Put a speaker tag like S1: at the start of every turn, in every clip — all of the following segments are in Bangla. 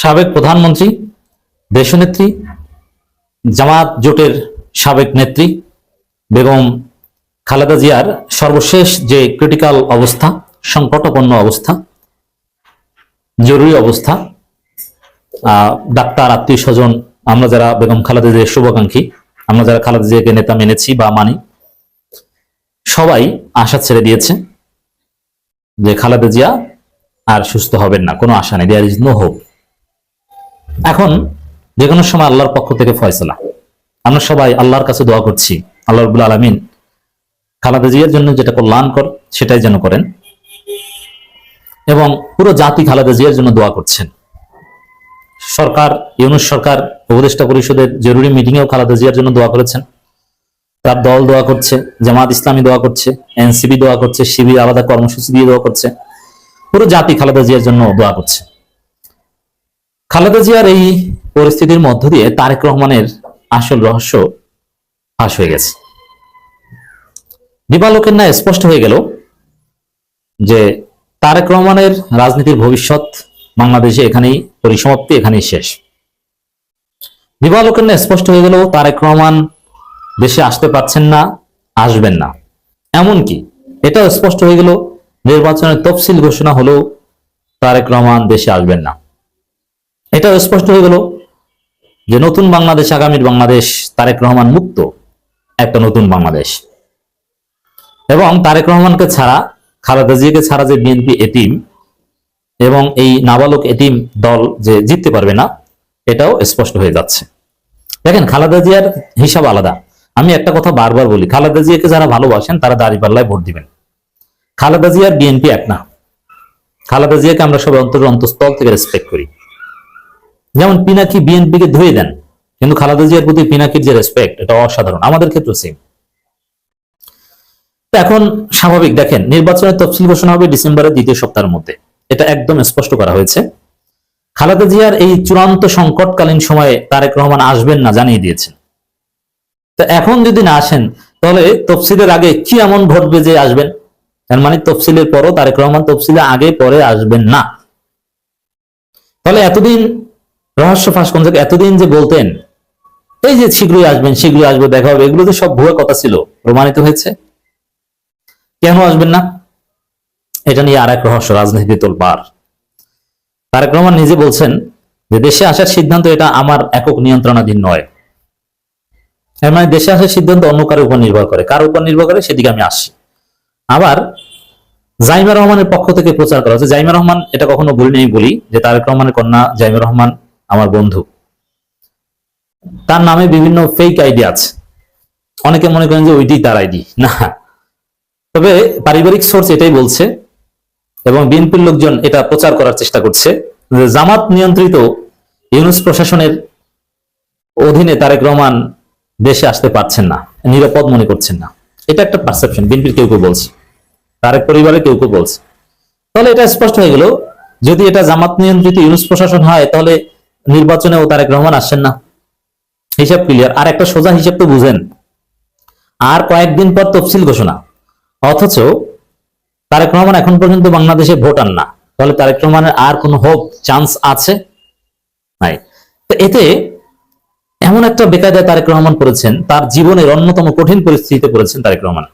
S1: সাবেক প্রধানমন্ত্রী, দেশনেত্রী জামাত জোটের সাবেক নেত্রী বেগম খালেদা জিয়ার সর্বশেষ যে ক্রিটিক্যাল অবস্থা সংকটপন্ন অবস্থা, জরুরি অবস্থা ডাক্তার, আত্মীয় স্বজন, আমরা যারা বেগম খালেদা জিয়ার শুভাকাঙ্ক্ষী, আমরা যারা খালেদা জিয়াকে নেতা মেনেছি বা মানি, সবাই আশা ছেড়ে দিয়েছে যে খালেদা জিয়া আর সুস্থ হবেন না, কোনো আশা নেই দেয়ার ইজ নো হোপ এখন যে কোনো সময় আল্লাহর পক্ষ থেকে ফয়সলা। আমরা সবাই আল্লাহর কাছে দোয়া করছি আল্লাহ রবুল আলমিন খালেদা জিয়ার জন্য যেটা কল্যাণকর সেটাই যেন করেন। এবং পুরো জাতি খালেদা জিয়ার জন্য দোয়া করছেন। সরকার ইউনুস সরকার উপদেষ্টা পরিষদের জরুরি মিটিংয়েও খালেদা জিয়ার জন্য দোয়া করেছেন। তার দল দোয়া করছে জামাত ইসলামী দোয়া করছে এনসিবি দোয়া করছে শিবির আলাদা কর্মসূচি দিয়ে দোয়া করছে। পুরো জাতি খালেদা জিয়ার জন্য দোয়া করছে। খালেদা জিয়ার এই পরিস্থিতির মধ্য দিয়ে তারেক রহমানের আসল রহস্য ফাঁস হয়ে গেছে। দিবালোকের ন্যায় স্পষ্ট হয়ে গেল যে তারেক রহমানের রাজনীতির ভবিষ্যৎ বাংলাদেশে এখানেই পরিসমাপ্তি এখানেই শেষ। দিবালোকের ন্যায় স্পষ্ট হয়ে গেল তারেক রহমান দেশে আসতে পারছেন না, আসবেন না। এমনকি এটাও স্পষ্ট হয়ে গেল নির্বাচনের তফসিল ঘোষণা হলেও তারেক রহমান দেশে আসবেন না। এটাও স্পষ্ট হয়ে গেল যে নতুন বাংলাদেশ, আগামীর বাংলাদেশ তারেক রহমান মুক্ত, একটা নতুন বাংলাদেশ। এবং তারেক রহমানকে ছাড়া, খালেদা জিয়াকে ছাড়া যে বিএনপি এটিম এবং এই নাবালক এটিম দল যে জিততে পারবে না, এটাও স্পষ্ট হয়ে যাচ্ছে। দেখেন, খালেদা জিয়ার হিসাব আলাদা। আমি একটা কথা বারবার বলি, খালেদা জিয়াকে যারা ভালোবাসেন, তারা দাঁড়িপাল্লায় ভোট দিবেন। খালেদা জিয়ার বিএনপি এক না। খালেদা জিয়াকে আমরা সবাই অন্তর অন্তঃস্থল থেকে রেসপেক্ট করি। যেমন পিনাকি বিএনপিকে ধুয়ে দেন, কিন্তু খালেদা জিয়ার প্রতি পিনাকির যে রেসপেক্ট এটা অসাধারণ। আমাদের ক্ষেত্রে সেম এখন স্বাভাবিক, দেখেন, নির্বাচনের তফসিল ঘোষণা হবে ডিসেম্বরের দ্বিতীয় সপ্তাহের মধ্যে। এটা একদম স্পষ্ট করা হয়েছে। খালেদা জিয়ার এই চূড়ান্ত সংকটকালীন সময়ে তারেক রহমান আসবেন না জানিয়ে দিয়েছেন। তো এখন যদি না আসেন, তাহলে তফসিলের আগে কি এমন ঘটবে যে আসবেন? তার মানে তফসিলের পরও তারেক রহমান তফসিলে আগে পরে আসবেন না। তাহলে এতদিন রহস্য ফাঁস জায়গায় এতদিন যে বলতেন, এই যে শীঘ্রই আসবেন, শীঘ্রই আসবে, দেখা হবে এগুলো তো সব ভুয়া কথা ছিল, প্রমাণিত হয়েছে। কেন আসবেন না? এটা নিয়ে আর এক রহস্য, রাজনীতি তোলপার তারেক রহমান নিজে বলছেন যে দেশে আসার সিদ্ধান্ত এটা আমার একক নিয়ন্ত্রণাধীন নয়। এর মানে দেশে আসার সিদ্ধান্ত অন্য কারোর উপর নির্ভর করে কার উপর নির্ভর করে সেদিকে আমি আসি। আবার জাইমা রহমানের পক্ষ থেকে প্রচার করা হচ্ছে। জাইমা রহমান, এটা কখনো বলি নেই বলি যে তারেক রহমানের কন্যা জাইমা রহমান আমার বন্ধু। তার নামে বিভিন্ন ফেক আইডি আছে। অনেকে মনে করেন যে ওইটি তার আইডি না। তবে পারিবারিক সোর্স এটাই বলছে এবং বিএনপির লোকজন এটা প্রচার করার চেষ্টা করছে জামাত নিয়ন্ত্রিত ইউনুস প্রশাসনের অধীনে তারেক রহমান দেশে আসতে পারছেন না, নিরাপদ মনে করছেন না। এটা একটা পারসেপশন বিএনপির কেউ কেউ বলছে, তারেক পরিবারের কেউ কেউ বলছে। তাহলে এটা স্পষ্ট হয়ে গেল, যদি এটা জামাত নিয়ন্ত্রিত ইউনুস প্রশাসন হয়, তাহলে নির্বাচনেও তারেক রহমান আসছেন না। হিসাব ক্লিয়ার আর একটা সোজা হিসাব তো বুঝেন। আর কয়েকদিন পর তফসিল ঘোষণা। অথচ তারেক রহমান এখন পর্যন্ত বাংলাদেশে ভোট আন না। তাহলে তারেক রহমানের আর কোনো হোপ চান্স আছে? নাই। তো এতে এমন একটা বেকায়দায় তারেক রহমান পড়েছেন, তার জীবনের অন্যতম কঠিন পরিস্থিতিতে পড়েছেন তারেক রহমান।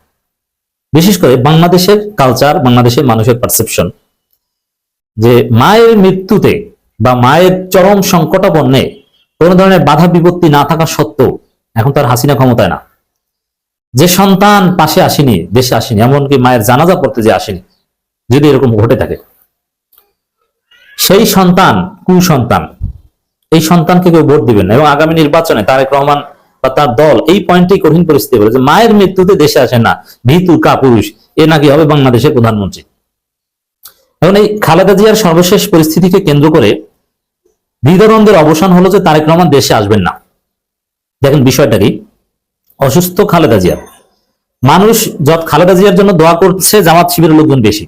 S1: বিশেষ করে বাংলাদেশের কালচার বাংলাদেশের মানুষের পারসেপশন যে মায়ের মৃত্যুতে বা মায়ের চরম সংকটাপন্নে কোন ধরনের বাধা বিপত্তি না থাকা সত্ত্বেও এখন তার হাসিনা ক্ষমতায় না। যে সন্তান পাশে আসেনি, দেশে আসেনি, এমনকি মায়ের জানাজা পড়তে যে আসেনি, যদি এরকম ঘটে থাকে। সেই সন্তান কুসন্তান এই সন্তানকে কেউ ভোট দিবেন এবং আগামী নির্বাচনে তারেক রহমান বা তার দল এই পয়েন্টেই কঠিন পরিস্থিতি বলে যে মায়ের মৃত্যুতে দেশে আসে না, ভীতু কা পুরুষ, এ নাকি হবে বাংলাদেশের প্রধানমন্ত্রী। এখন এই খালেদা জিয়ার সর্বশেষ পরিস্থিতিকে কেন্দ্র করে দ্বিধাদ্বন্দ্বের অবসান হলো যে তারেক রহমান দেশে আসবেন না। দেখেন বিষয়টা কি? অসুস্থ খালেদা জিয়া। মানুষ যত খালেদা জিয়ার জন্য দোয়া করছে, জামাত শিবিরের লোকজন বেশি।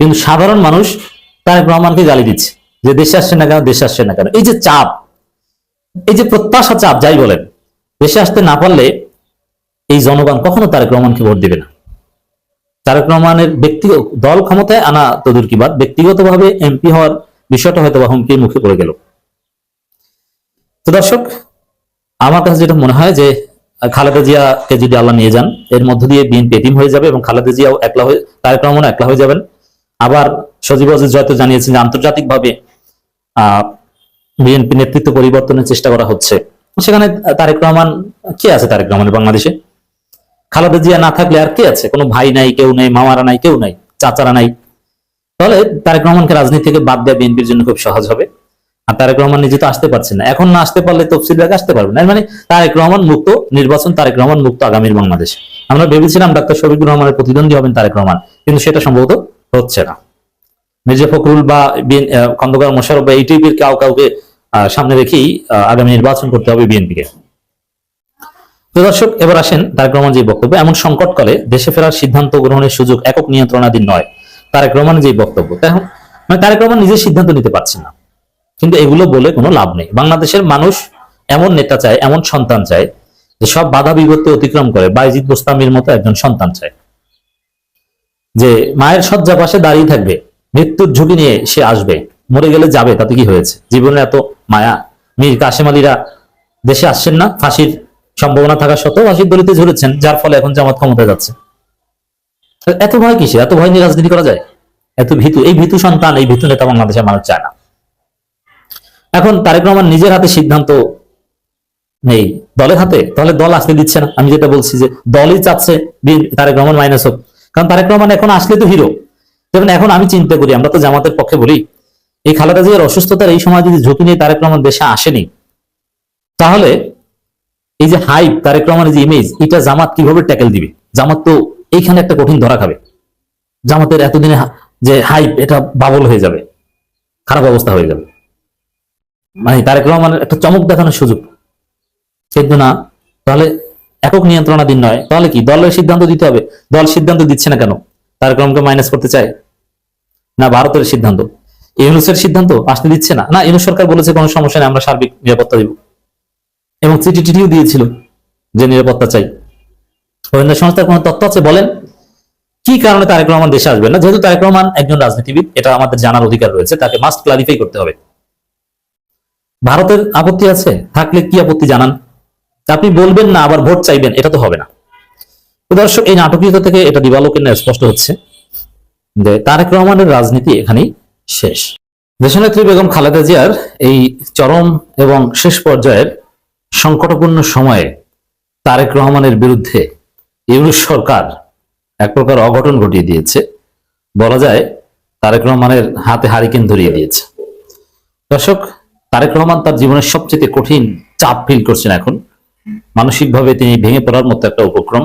S1: কিন্তু সাধারণ মানুষ তারেক রহমানকে গালি দিচ্ছে, যে দেশে আসছে না কেন, দেশে আসছে না কেন? এই যে চাপ, এই যে প্রত্যাশা চাপ, যাই বলেন, দেশে আসতে না পারলে এই জনগণ কখনো তারেক রহমানকে ভোট দিবে না। তারেক রহমানের ব্যক্তিগত দল ক্ষমতায় আনা তদুর কি বাদ ব্যক্তিগতভাবে এমপি হওয়ার বিষয়টা হয়তো বা হুমকির মুখে পড়ে গেল। তো দর্শক, আমার কাছে যেটা মনে হয় যে, খালেদা জিয়াকে যদি আল্লাহ নিয়ে যান, এর মধ্য দিয়ে বিএনপি এটিম হয়ে যাবে এবং খালেদা জিয়াও একলা হয়ে, তারেক রহমান একলা হয়ে যাবেন। আবার সজীব আজিজ জয়তো জানিয়েছেন যে আন্তর্জাতিকভাবে বিএনপি নেতৃত্ব পরিবর্তনের চেষ্টা করা হচ্ছে। সেখানে তারেক রহমান, কে আছে তারেক রহমানের বাংলাদেশে? খালেদা জিয়া না থাকলে আর কে আছে? কোনো ভাই নাই, কেউ নাই, মামারা নাই, কেউ নাই, চাচারা নাই। তাহলে তারেক রহমানকে রাজনীতি থেকে বাদ দেওয়া বিএনপির জন্য খুব সহজ হবে। আর তারেক রহমান নিজে তো আসতে পারছেন না। এখন না আসতে পারলে তফসিল আগে আসতে পারবে না। মানে তারেক রহমান মুক্ত, নির্বাচন তারেক রহমান মুক্ত আগামীর বাংলাদেশ। আমরা ভেবেছিলাম ডাক্তার শফিকুর রহমানের প্রতিদ্বন্দ্বী হবেন তারেক রহমান, কিন্তু সেটা সম্ভবত হচ্ছে না। মির্জা ফখরুল বা খন্দকার মোশারফ বা এই টাইপের কাউ কাউকে সামনে রেখেই আগামী নির্বাচন করতে হবে বিএনপিকে। তো দর্শক, এবার আসেন তারেক রহমান যে বক্তব্য। এমন সংকটকালে দেশে ফেরার সিদ্ধান্ত গ্রহণের সুযোগ একক নিয়ন্ত্রণাধীন নয়। তারেক রহমানের যে বক্তব্য এখন মানে তারেক রহমান নিজে সিদ্ধান্ত নিতে পারছেন না। কিন্তু এগুলো বলে কোনো লাভ নেই। বাংলাদেশের মানুষ এমন নেতা চায়, এমন সন্তান চায়, যে সব বাধা বিপত্তি অতিক্রম করে। বাইজিদ বোস্তামির মতো একজন সন্তান চায়। যে মায়ের শয্যা পাশে দাঁড়িয়ে থাকবে, মৃত্যুর ঝুঁকি নিয়ে সে আসবে, মরে গেলে যাবে, তাতে কি হয়েছে? জীবনে এত মায়া। মীর কাশেম আলীরা দেশে আসছেন না, ফাঁসির সম্ভাবনা থাকা সত্ত্বেও ফাঁসির দলিতে ঝরেছেন যার ফলে এখন জামাত ক্ষমতায় যাচ্ছে। এত ভয় কিসে এত ভয় নিয়ে রাজনীতি করা যায়? এত ভীতু, এই ভীতু সন্তান, এই ভীতু নেতা বাংলাদেশের মানুষ চায় না। এখন তারেক রহমান নিজের হাতে সিদ্ধান্ত নেই। দলের হাতে? তাহলে দল আসতে দিচ্ছে না। আমি যেটা বলছি যে দলই চাচ্ছে তারেক রহমান মাইনাস হোক। কারণ তারেক রহমান এখন আসলে তো হিরো যেমন এখন আমি চিন্তা করি, আমরা তো জামাতের পক্ষে বলি, এই খালেদা জিয়ার অসুস্থতার এই সময় যদি ঝুঁকি নিয়ে তারেক রহমান দেশে আসেনি, তাহলে এই যে হাইপ তারেক রহমানের যে ইমেজ এটা জামাত কীভাবে ট্যাকেল দিবে? জামাত তো এইখানে একটা কঠিন ধরা খাবে। জামাতের এতদিনে যে হাইপ এটা বাবল হয়ে যাবে। খারাপ অবস্থা হয়ে যাবে। মানে তারেক রহমানের একটা চমক দেখানোর সুযোগ। কিন্তু না, তাহলে একক নিয়ন্ত্রণাধীন নয়। তাহলে কি? দলের সিদ্ধান্ত দিতে হবে। দল সিদ্ধান্ত দিচ্ছে না কেন? তারেক রহমানকে মাইনাস করতে চায়? না ভারতের সিদ্ধান্ত? ইউনুসের সিদ্ধান্ত আসতে দিচ্ছে না? না, ইউনুস সরকার বলেছে কোনো সমস্যা নেই, আমরা সার্বিক নিরাপত্তা দিব। এবং চিঠি টিঠিও দিয়েছিল যে নিরাপত্তা চাই। গোয়েন্দা সংস্থার কোনো তথ্য আছে? বলেন। কি কারণে তারেক রহমান দেশে আসবেন না? যেহেতু তারেক রহমান একজন রাজনীতিবিদ, এটা আমাদের জানার অধিকার রয়েছে, তাকে মাস্ট ক্লারিফাই করতে হবে। ভারতের আপত্তি আছে? থাকলে কি আপত্তি জানান? আপনি বলবেন না, আবার ভোট চাইবেন, এটা তো হবে না। দর্শক, এই নাটকীয়তা থেকে এটা দিবালোকের ন্যায় স্পষ্ট হচ্ছে যে তারেক রহমানের রাজনীতি এখানেই শেষ। দেশনেত্রী বেগম খালেদা জিয়ার এই চরম এবং শেষ পর্যায়ের সংকটপূর্ণ সময়ে তারেক রহমানের বিরুদ্ধে ইউনুস সরকার এক প্রকার অঘটন ঘটিয়ে দিয়েছে। বলা যায়, তারেক রহমানের হাতে হারিকেন ধরিয়ে দিয়েছে। দর্শক, তারেক রহমান তার জীবনের সবচেয়ে কঠিন চাপ ফিল করছেন এখন। মানসিকভাবে তিনি ভেঙে পড়ার মতো একটা উপক্রম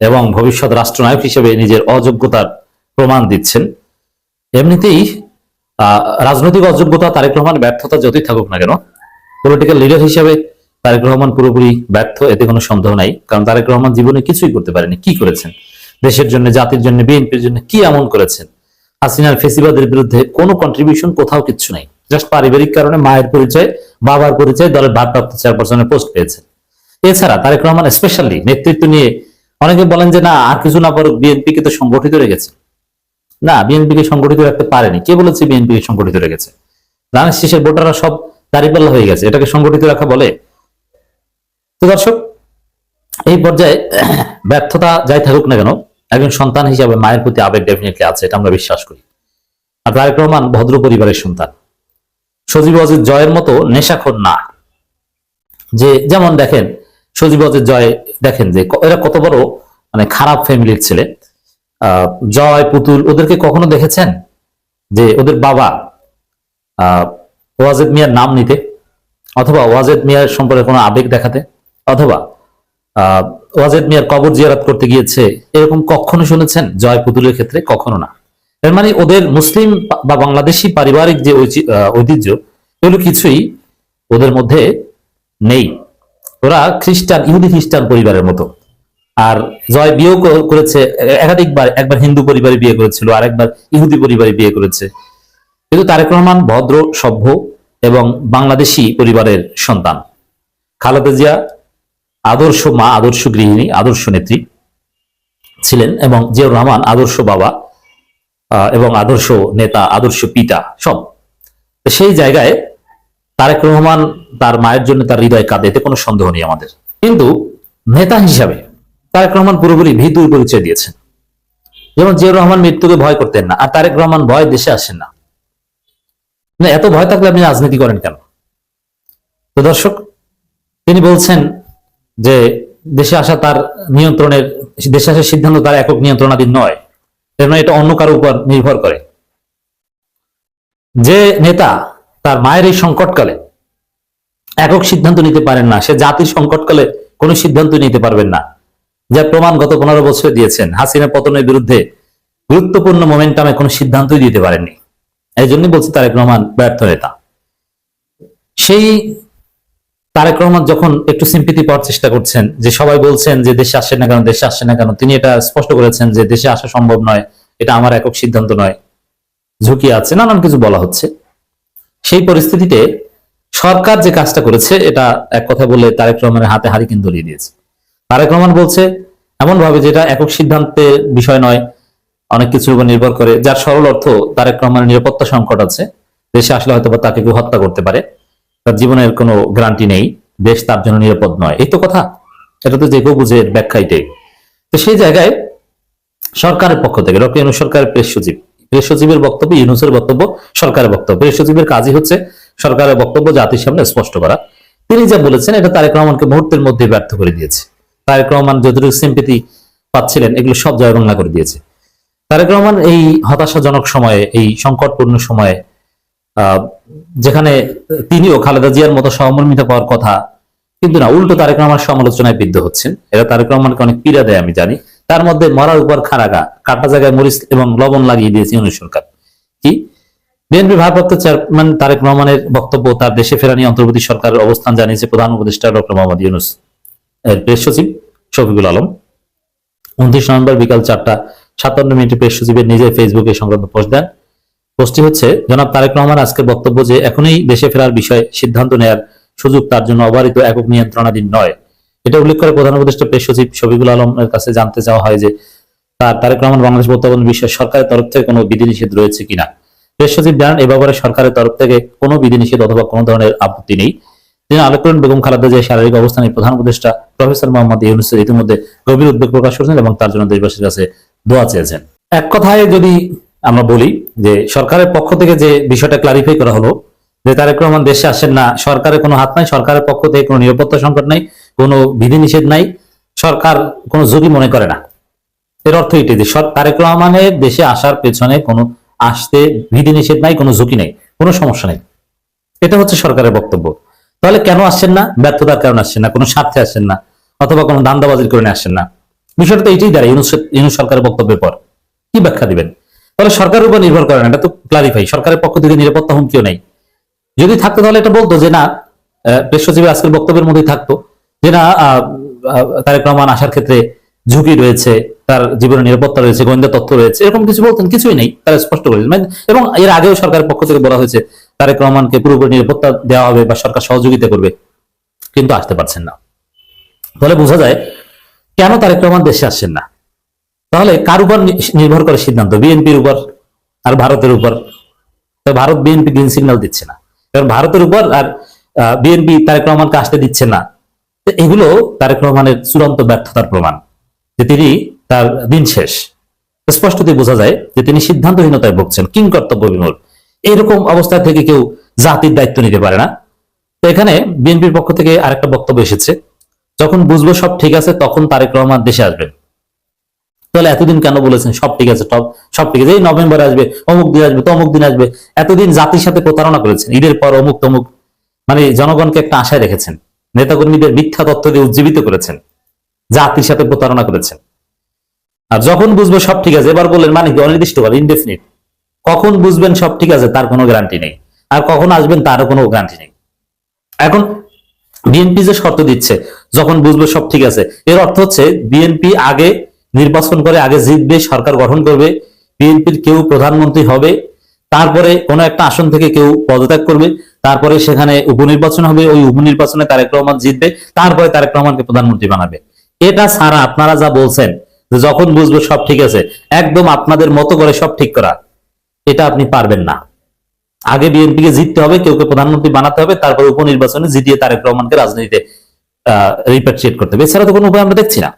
S1: এবং ভবিষ্যৎ রাষ্ট্রনায়ক হিসেবে নিজের অযোগ্যতার প্রমাণ দিচ্ছেন। এমনিতেই রাজনৈতিক অযোগ্যতা তারেক রহমান ব্যর্থতা যতই থাকুক না কেন পলিটিক্যাল লিডার হিসেবে তারেক রহমান পুরোপুরি ব্যর্থ, এতে কোনো সন্দেহ নাই। কারণ তারেক রহমান জীবনে কিছুই করতে পারেনি। কি করেছেন? দেশের জন্য, জাতির জন্য, বিএনপির জন্য কি এমন করেছেন? হাসিনার ফেসিবাদের বিরুদ্ধে কোনো কন্ট্রিবিউশন কোথাও কিচ্ছু নাই। জাস্ট পারিবারিক কারণে মায়ের পরিচয়, বাবার পরিচয়, দলের ভারপ্রাপ্ত চেয়ারপারসনের পোস্ট পেয়েছে এছাড়া তারেক রহমান স্পেশালি নেতৃত্ব নিয়ে অনেকে বলেন যে, না, আর কিছু না পারুক বিএনপি কে তো সংগঠিত রেখেছে। না বিএনপি কে সংগঠিত রাখতে পারেনি। কে বলেছে বিএনপি কে সংগঠিত রেখেছে? রানের শেষের ভোটাররা সব দাঁড়িপাল্লা হয়ে গেছে। এটাকে সংগঠিত রাখা বলে তো দর্শক, এই পর্যায়ে ব্যর্থতা যাই থাকুক না কেন, একজন সন্তান হিসাবে মায়ের প্রতি আবেগ ডেফিনেটলি আছে, এটা আমরা বিশ্বাস করি। আর তারেক রহমান ভদ্র পরিবারের সন্তান। সজীব অজিত জয়ের মতো নেশাখোর না। যে যেমন দেখেন, সজীব অজিত জয় দেখেন যে এরা কত বড় মানে খারাপ ফ্যামিলির ছেলে। জয়, পুতুল, ওদেরকে কখনো দেখেছেন? যে ওদের বাবা ওয়াজেদ মিয়ার নাম নিতে, অথবা ওয়াজেদ মিয়ার সম্পর্কে কোনো আবেগ দেখাতে? অথবা ওয়াজেদ মিয়ার কবর জিয়ারাত করতে গিয়েছে, এরকম কখনো শুনেছেন? জয় পুতুলের ক্ষেত্রে কখনো না। এর মানে ওদের মুসলিম বা বাংলাদেশি পারিবারিক যে ঐতিহ্য, এগুলো কিছুই ওদের মধ্যে নেই। ওরা খ্রিস্টান, ইহুদি খ্রিস্টান পরিবারের মতো। আর জয় বিয়েও করেছে, একাধিকবার, একবার হিন্দু পরিবারে বিয়ে করেছিল আর একবার ইহুদি পরিবারে বিয়ে করেছে। কিন্তু তারেক রহমান ভদ্র, সভ্য এবং বাংলাদেশি পরিবারের সন্তান। খালেদা জিয়া আদর্শ মা আদর্শ গৃহিণী আদর্শ নেত্রী ছিলেন এবং জিয়াউর রহমান আদর্শ বাবা এবং আদর্শ নেতা আদর্শ পিতা সব। সেই জায়গায় তারেক রহমান তার মায়ের জন্য তার হৃদয় কাঁদে এতে কোনো সন্দেহ নেই আমাদের। কিন্তু নেতা হিসাবে তারেক রহমান পুরোপুরি ভীতুর পরিচয় দিয়েছেন। যেমন জিয়াউর রহমান মৃত্যুকে ভয় করতেন না আর তারেক রহমান ভয় দেশে আসেন না, এত ভয় থাকলে আপনি রাজনীতি করেন কেন? তো দর্শক তিনি বলছেন যে দেশে আসা তার নিয়ন্ত্রণের, দেশে আসার সিদ্ধান্ত তার একক নিয়ন্ত্রণাধীন নয়। এর মানে এটা অন্য কারও উপর নির্ভর করে। যে নেতা তার মায়ের এই সংকটকালে একক সিদ্ধান্ত নিতে পারেন না, সে জাতির সংকটকালে কোনো সিদ্ধান্ত নিতে পারবেন না। যা প্রমাণ গত পনেরো বছরে দিয়েছেন, হাসিনা পতনের বিরুদ্ধে গুরুত্বপূর্ণ মোমেন্টামে কোনো সিদ্ধান্তই দিতে পারেননি। এই জন্যই বলছি তারেক রহমান ব্যর্থ নেতা। সেই তারেক রহমান যখন একটু সিম্পিতি পাওয়ার চেষ্টা করছেন, যে সবাই বলছেন যে দেশে আসছে না কেন, দেশে আসছে না কেন, তিনি এটা স্পষ্ট করেছেন যে দেশে আসা সম্ভব নয়, এটা আমার একক সিদ্ধান্ত নয়। ঝুঁকি আছে, নানান কিছু বলা হচ্ছে। সেই পরিস্থিতিতে সরকার যে কাজটা করেছে, এটা এক কথা বলে তারেক রহমানের হাতে হারিকেন ধরিয়ে দিয়েছে। তারেক রহমান বলছে এমন ভাবে যেটা একক সিদ্ধান্তের বিষয় নয়, অনেক কিছুর উপর নির্ভর করে, যার সরল অর্থ তারেক রহমানের নিরাপত্তা সংকট আছে, দেশে আসলে হয়তো তাকে কেউ হত্যা করতে পারে। তার জীবনের কোনো গ্যারান্টি নেই, দেশ তার জন্য নিরাপদ নয়। এই তো কথা, এটা তো যে কেউ বুঝে এর ব্যাখ্যা এটাই তো সেই জায়গায় সরকারের পক্ষ থেকে, ডক্টর ইউনুস সরকারের প্রেস সচিব, প্রেস সচিবের বক্তব্য, ইউনুসের বক্তব্য, সরকারের বক্তব্য। প্রেস সচিবের কাজই হচ্ছে সরকারের বক্তব্য জাতির সামনে স্পষ্ট করা। তিনি যা বলেছেন, এটা তারেক রহমানকে মুহূর্তের মধ্যে ব্যর্থ করে দিয়েছে। তারেক রহমান যতটুকু সিম্পিতি পাচ্ছিলেন, এগুলো সব জয় বাংলা করে দিয়েছে। তারেক রহমান এই হতাশাজনক সময়ে, এই সংকটপূর্ণ সময়ে যেখানে তিনিও খালেদা জিয়ার মতো সহমর্মিতা পাওয়ার কথা। কিন্তু না, উল্টো তারেক রহমান সমালোচনায় বিদ্ধ হচ্ছেন। এরা তারেক রহমানকে অনেক পীড়া দেয়, আমি জানি। তার মধ্যে মরার উপর খারাগা কাটা জায়গায় মরিচ এবং লবণ লাগিয়ে দিয়েছে ইউনিট সরকার। কি? বিএনপি ভারপ্রাপ্ত চেয়ারম্যান তারেক রহমানের বক্তব্য তার দেশে ফেরা নিয়ে অন্তর্বর্তী সরকারের অবস্থান জানিয়েছে প্রধান উপদেষ্টা ডক্টর মোহাম্মদ ইউনুস। এর প্রেস সচিব শফিকুল আলম। উনত্রিশ নভেম্বর বিকাল চারটা সাতান্ন মিনিটে প্রেস সচিবের নিজের ফেসবুকে সংক্রান্ত পোস্ট দেন। পোস্টটি হচ্ছে, জনাব তারেক রহমান আজকের বক্তব্য যে এখনই দেশে ফেরার বিষয়ে সিদ্ধান্ত নেয়ার সুযোগ তার জন্য অবারিত একক নিয়ন্ত্রণাধীন নয়। এটা উল্লেখ করে প্রধান উপদেষ্টা প্রেস সচিব শফিকুল আলমের কাছে জানতে চাওয়া হয় যে তার তারেক রহমান বাংলাদেশ প্রত্যাবর্তন বিষয়ে সরকারের তরফ থেকে কোনো বিধিনিষেধ রয়েছে কিনা। প্রেস সচিব জানান, এ ব্যাপারে সরকারের তরফ থেকে কোনো বিধিনিষেধ অথবা কোনো ধরনের আপত্তি নেই। তিনি আলোক করেন, বেগম খালেদা জিয়ার শারীরিক অবস্থানে প্রধান উপদেষ্টা প্রফেসর মোহাম্মদ ইউনুসের ইতিমধ্যে গভীর উদ্বেগ প্রকাশ করেছেন এবং তার জন্য দেশবাসীর কাছে দোয়া চেয়েছেন। এক কথায় যদি আমরা বলি যে সরকারের পক্ষ থেকে যে বিষয়টা ক্লারিফাই করা হলো, যে তারেক রহমান দেশে আসেন না, সরকারের কোনো হাত নাই, সরকারের পক্ষ থেকে কোনো নিরাপত্তা সংকট নাই, কোনো বিধিনিষেধ নাই, সরকার কোনো ঝুঁকি মনে করে না। এর অর্থ এটি যে তারেক রহমানের দেশে আসার পেছনে কোনো আসতে বিধিনিষেধ নাই, কোনো ঝুঁকি নেই, কোনো সমস্যা নেই। এটা হচ্ছে সরকারের বক্তব্য। তাহলে কেন আসছেন না? ব্যর্থতার কারণে আসছেন না, কোনো স্বার্থে আসছেন না, অথবা কোনো ধান্দাবাজির কারণে আসছেন না। বিষয়টা তো এইটাই দাঁড়ায় ইউনুস সরকারের বক্তব্যের পর। কি ব্যাখ্যা দিবেন? তাহলে সরকারের উপর নির্ভর করে না, এটা তো ক্লারিফাই সরকারের পক্ষ থেকে নিরাপত্তা হুমকিও নেই। যদি থাকতো তাহলে এটা বলতো যে না প্রেস সচিবের আজকের বক্তব্যের মধ্যেই থাকতো যে না তারেক রহমান আসার ক্ষেত্রে ঝুঁকি রয়েছে, তার জীবনের নিরাপত্তা রয়েছে, গোয়েন্দা তথ্য রয়েছে, এরকম কিছু বলতেন, কিছুই নেই, তারা স্পষ্ট করে দিলেন। এবং এর আগেও সরকারের পক্ষ থেকে বলা হয়েছে, তারেক রহমানকে পুরোপুরি নিরাপত্তা দেওয়া হবে বা সরকার সহযোগিতা করবে, কিন্তু আসতে পারছেন না। তাহলে বোঝা যায়, কেন তারেক রহমান দেশে আসছেন না? তাহলে কার উপর নির্ভর করে সিদ্ধান্ত? বিএনপির উপর আর ভারতের উপর? ভারত বিএনপি গ্রিন সিগন্যাল দিচ্ছে না। কারণ ভারতের উপর আর বিএনপি তারেক রহমানকে আসতে দিচ্ছে না। এগুলো তারেক রহমানের চূড়ান্ত ব্যর্থতার প্রমাণ যে তিনি তার দিন শেষ। স্পষ্টতই বোঝা যায় যে তিনি সিদ্ধান্তহীনতায় ভুগছেন, কিং কর্তব্য বিমূল। এরকম অবস্থা থেকে কেউ জাতির দায়িত্ব নিতে পারে না। তো এখানে বিএনপির পক্ষ থেকে আরেকটা বক্তব্য এসেছে। যখন বুঝব সব ঠিক আছে, তখন তারেক রহমান দেশে আসবেন। তাহলে এতদিন কেন বলেছেন? সব ঠিক আছে সব সব ঠিক আছে। এই নভেম্বর আসবে, অমুক দিন আসবে, তমুক দিন আসবে। এতদিন জাতির সাথে প্রতারণা করেছেন। ঈদের পর অমুক তমুক মানে জনগণকে একটা আশায় রেখেছেন। নেতাকর্মীদের মিথ্যা তথ্য দিয়ে উজ্জীবিত করেছেন। জাতির সাথে প্রতারণা করেছেন। আর যখন বুঝব সব ঠিক আছে, এবার বললেন মানে কি অনির্দিষ্টকাল ইনডেফিনিট কখন বুঝবেন সব ঠিক আছে, তার কোনো গ্যারান্টি নেই। আর কখন আসবেন, তারও কোনো গ্যারান্টি নেই। এখন বিএনপি যে শর্ত দিচ্ছে, যখন বুঝবে সব ঠিক আছে, এর অর্থ হচ্ছে বিএনপি আগে নির্বাচন করে আগে জিতবে, সরকার গঠন করবে, বিএনপির কেউ প্রধানমন্ত্রী হবে, তারপরে কোনো একটা আসন থেকে কেউ পদত্যাগ করবে, তারপরে সেখানে উপনির্বাচন হবে, ওই উপনির্বাচনে তারেক রহমান জিতবে, তারপরে তারেক রহমানকে প্রধানমন্ত্রী বানাবে। এটা ছাড়া আপনারা যা বলছেন, যে যখন বুঝব সব ঠিক আছে, একদম আপনাদের মতো করে সব ঠিক করা, এটা আপনি পারবেন না। আগে বিএনপি কে জিততে হবে, কেউ কে প্রধানমন্ত্রী বানাতে হবে, তারপর উপনির্বাচনে জিতিয়ে তারেক রহমানকে রাজনীতিতে রিপ্যাট্রিয়েট করতে হবে। এছাড়া তো কোনো উপায় আমরা দেখছি না।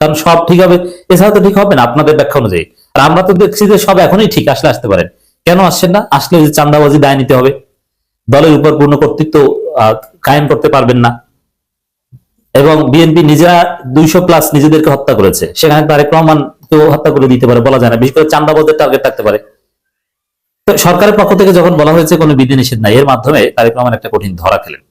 S1: কারণ সব ঠিক হবে, এছাড়া তো ঠিক হবে না আপনাদের ব্যাখ্যা অনুযায়ী। আর আমরা তো দেখছি যে সব এখনই ঠিক, আসলে আসতে পারেন। কেন আসছেন না? আসলে যে চান্দাবাজি দায় নিতে হবে। দলের উপর পূর্ণ কর্তৃত্ব কায়েম করতে পারবেন না। এবং বিএনপি নিজেরা দুইশো প্লাস নিজেদেরকে হত্যা করেছে। সেখানে তারেক রহমান কেউ হত্যা করে দিতে পারে, বলা যায় না। বিশেষ করে চান্দাবাজের টার্গেট থাকতে পারে। তো সরকারের পক্ষ থেকে যখন বলা হয়েছে কোনো বিধিনিষেধ নাই, এর মাধ্যমে তারেক রহমান একটা কঠিন ধরা খেলেন।